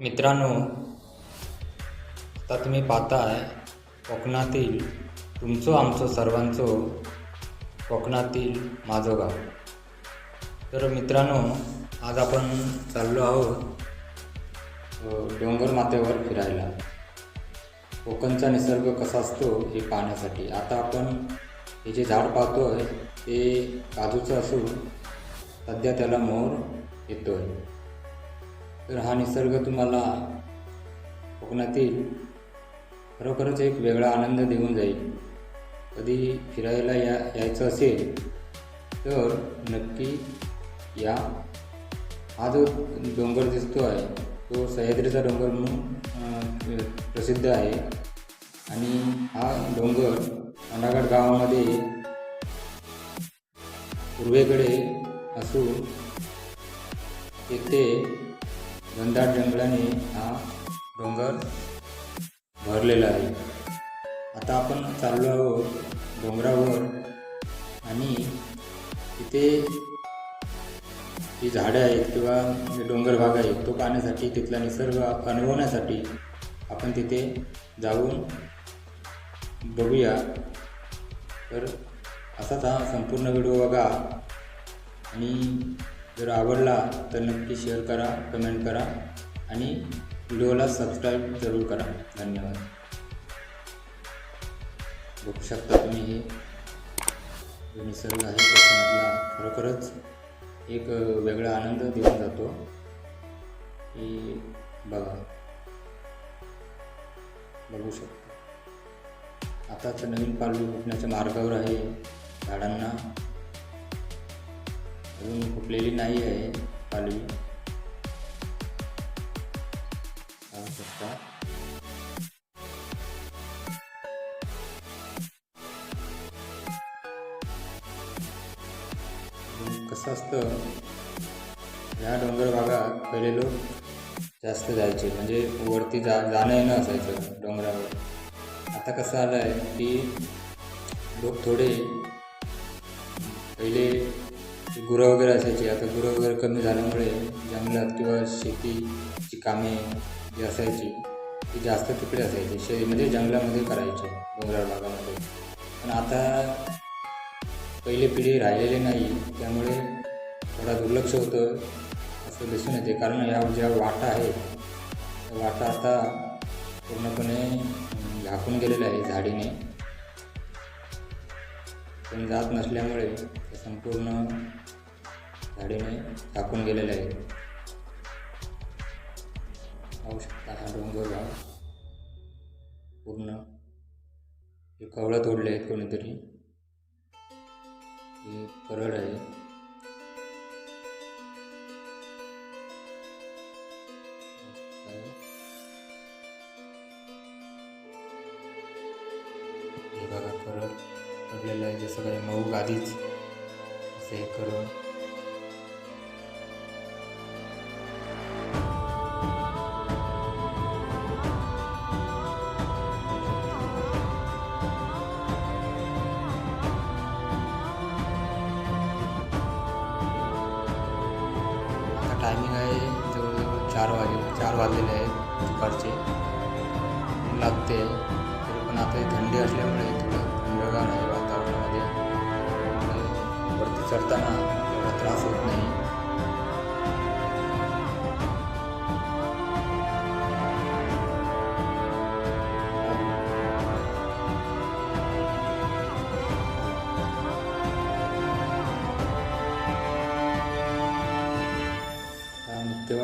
मित्रांनो आता तुम्ही पाहताय कोकणातील तुमचं आमचं सर्वांचो कोकणातील माझं गाव. तर मित्रांनो आज आपण चाललो आहोत डोंगरमाथ्यावर डोंगर फिरायला. कोकणचा निसर्ग कसा असतो हे पाहण्यासाठी. आता आपण हे जे झाड पाहतो आहे ते काजूचं असून सध्या त्याला मोर येतो आहे तर हा निसर्ग तुम्हाला कोकणातील खरोखरच एक वेगळा आनंद देऊन जाईल. कधी फिरायला या यायचं असेल तर नक्की या. हा जो डोंगर दिसतो आहे तो सह्याद्रीचा डोंगर म्हणून प्रसिद्ध आहे. आणि हा डोंगर अंडागड गावामध्ये पूर्वेकडे असून तेथे घनदाट जंगलाने हा डोंगर भरलेला आहे. आता आपण चाललो आहोत डोंगरावर आणि तिथे जी झाडं आहेत किंवा जे डोंगर भाग आहे तो पाहण्यासाठी तिथला निसर्ग अनुभवण्यासाठी आपण तिथे जाऊन बघूया. तर असाच हा संपूर्ण व्हिडिओ बघा आणि जर आवडला तर नक्की शेअर करा कमेंट करा आणि व्हिडिओला सबस्क्राईब जरूर करा. धन्यवाद. बघू शकता तुम्ही हे. जो निसर्ग आहे त्याच्यामधला खरोखरच एक वेगळा आनंद देऊन जातो. की बघा. बघू शकतो. आताच नवीन पालवी फुटण्याच्या मार्गावर आहे. झाडांना अजून फुटलेली नाही आहे पालवी पाहू शकता. कसं असतं ह्या डोंगर भागात पहिले लोक जास्त जायचे. म्हणजे वरती जा जाणं येणं असायचं डोंगरावर. आता कसं आलं आहे की लोक थोडे पहिले गुरं वगैरे असायची आता गुरं वगैरे कमी झाल्यामुळे जंगलात किंवा शेतीची कामे जी असायची ती जास्त तिकडे असायची. शे म्हणजे जंगलामध्ये करायचे डोंगराळ भागामध्ये. पण आता पहिली पिढी राहिलेली नाही त्यामुळे थोडा दुर्लक्ष होतं असं दिसून येते. कारण या ज्या वाटा आहेत त्या वाटा आता पूर्णपणे झाकून गेलेल्या आहे झाडीने. पण जात नसल्यामुळे संपूर्ण झाडीने झाकून गेलेले आहे. पाहू शकता हा डोंगर भाग. पूर्ण हे कवळं तोडले आहेत कोणीतरी. हे परळ आहे. बघा परड पडलेलं आहे. जसं काही मऊ आधीच असं हे करून टायमिंग आहे जवळजवळ चार वाजे चार वाजलेले आहेत दुपारचे. लागते. तरी पण आता थंडी असल्यामुळे थोडं थंडगार आहे वातावरणामध्ये. वरती चढताना एवढा त्रास होत नाही.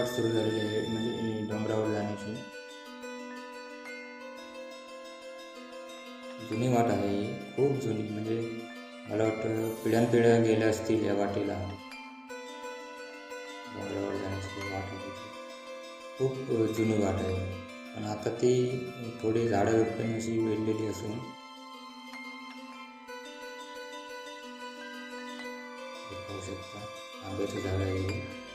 आता सुरू झालेली आहे म्हणजे डोंगरावर जाण्याची. जुनी वाट आहे ही खूप जुनी म्हणजे मला वाटतं पिढ्यानपिढ्या गेल्या असतील या वाटेला. डोंगरावर जाण्याची वाट आहे खूप जुनी वाट आहे. पण आता ती थोडी झाडं झुडपे अशी वेढलेली असून. पाहू शकता. आंब्याचं झाड आहे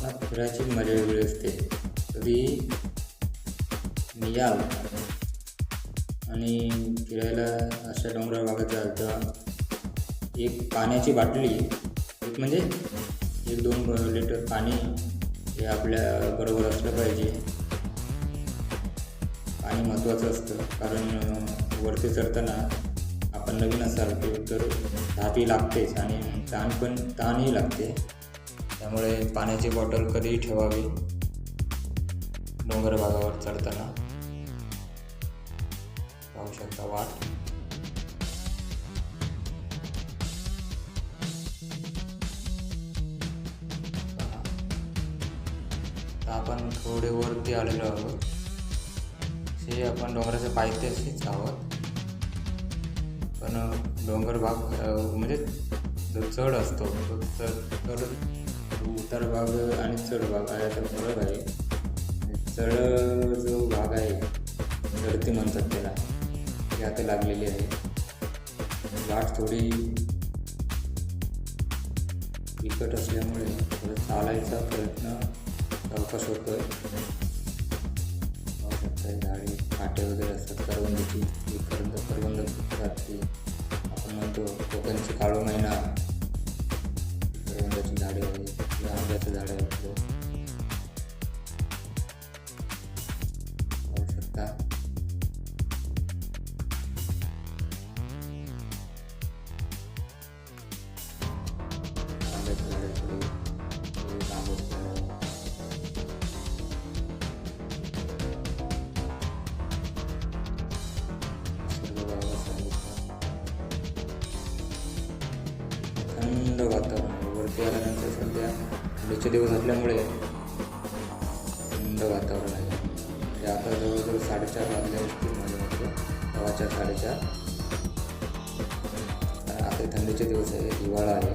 कोकणात फिरायची मजा वेगळी असते. कधी मी याल आणि फिरायला अशा डोंगराळ भागात जाल तर एक पाण्याची बाटली एक म्हणजे एक दोन लिटर पाणी हे आपल्या बरोबर असलं पाहिजे. पाणी महत्त्वाचं असतं. कारण वरती चढताना आपण नवीन असाल तर धापी लागतेच आणि तहान पण तहानही लागते. त्यामुळे पाण्याची बॉटल कधीही ठेवावी. डोंगर भागावर चढताना पाहू शकता वाट. आपण थोडे वरती आलेलो आहोत. हे आपण डोंगराच्या पायथ्याशीच आहोत. पण डोंगर भाग म्हणजे जो चढ असतो तो चढ उतार भाग आणि चढ भाग आहे याचा फरक आहे. चढ जो भाग आहे चढती म्हणतात त्याला ती आता लागलेली आहे. वाट थोडी बिकट असल्यामुळे थोडं चालायचा प्रयत्न अवकाश होतो आहे झाडे काटे वगैरे असतात करवंदीची करवंद करवंद फुटतात ती आपण म्हणतो कोकणची काळू महिना. करवंदाची झाडे वगैरे किंवा आंब्याचं झाड आहे आपलं पाहू शकता आंब्याचं झाड आहे थोडी थोडी आंब्याचं झाड आहे सर्व त्यानंतर सध्या थंडीचे दिवस असल्यामुळे थंड वातावरण आहे. ते आता जवळजवळ साडेचार वाजले असतील माझ्या मते सव्वाचार साडेचार. आता थंडीचे दिवस आहे हिवाळा आहे.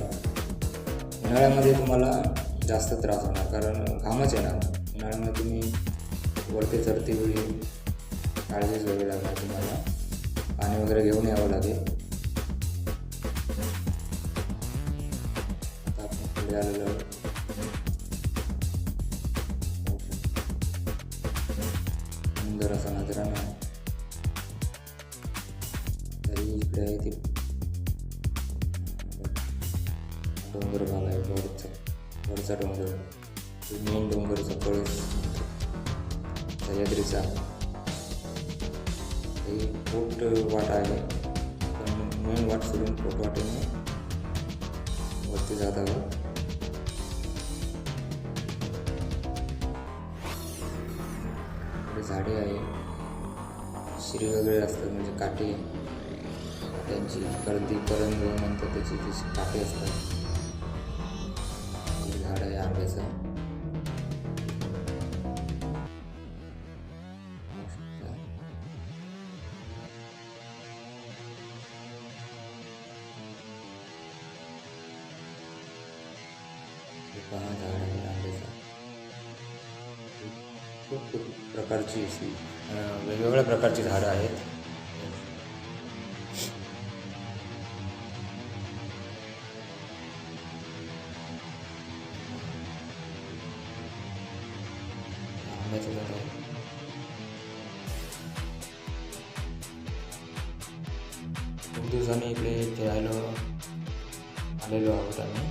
उन्हाळ्यामध्ये तुम्हाला जास्त त्रास होणार कारण घामच येणार उन्हाळ्यामध्ये तुम्ही वरती चढते वेळी काळजीच घ्यावी लागणार तुम्हाला. पाणी वगैरे घेऊन यावं लागेल. आपण पुढे आलेलो आहोत. सुंदर असा नजराणा आहे तरी इकडे आहे ती डोंगर भाग आहे वरचा वरचा डोंगर तो मेन डोंगरचा कळस सह्याद्रीचा ही पोट वाट आहे पण मेन वाट सोडून पोट झाडे आहे. शिरी वगैरे असतात म्हणजे काटे. त्यांची गर्दी करंद म्हणतात त्याची ती काटे असतात. एक झाड आहे आंब्याचं. खूप खूप प्रकारची अशी वेगवेगळ्या प्रकारची झाडं आहेत. खूप दिवसांनी इकडे फिरायला आलेलो आहोत आम्ही.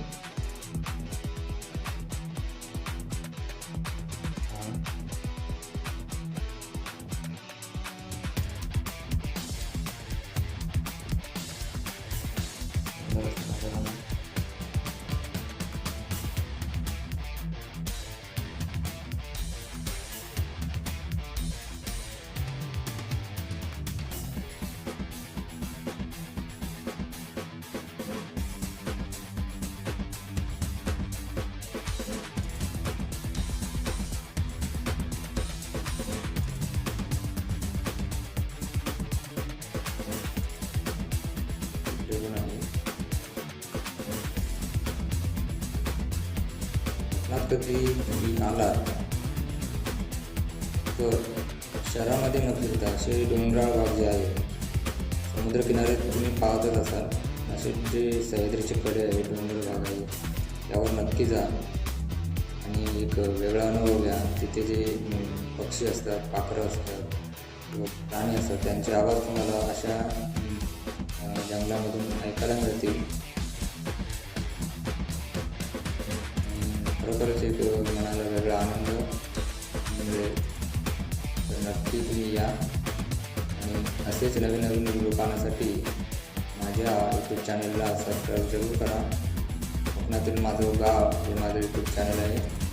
कधी तुम्ही आला तर शहरामध्ये न फिरता असे डोंगराळ भाग जे आहेत समुद्रकिनारे तुम्ही पाहतच असाल. असे जे सह्याद्रीचे कडे आहे डोंगर भाग आहे त्यावर नक्की जा. आणि एक वेगळा अनुभव घ्या. तिथे जे पक्षी असतात पाखरं असतात प्राणी असतात त्यांचे आवाज तुम्हाला अशा जंगलामधून ऐकायला मिळतील. खरोखरच एक मनाला वेगळा आनंद मिळेल तर नक्की तुम्ही या आणि असेच नवीन नवीन व्हिडिओ पाहण्यासाठी माझ्या यूट्यूब चॅनलला सबस्क्राईब जरूर करा कोकणातील माझं गाव हे माझं यूट्यूब चॅनल आहे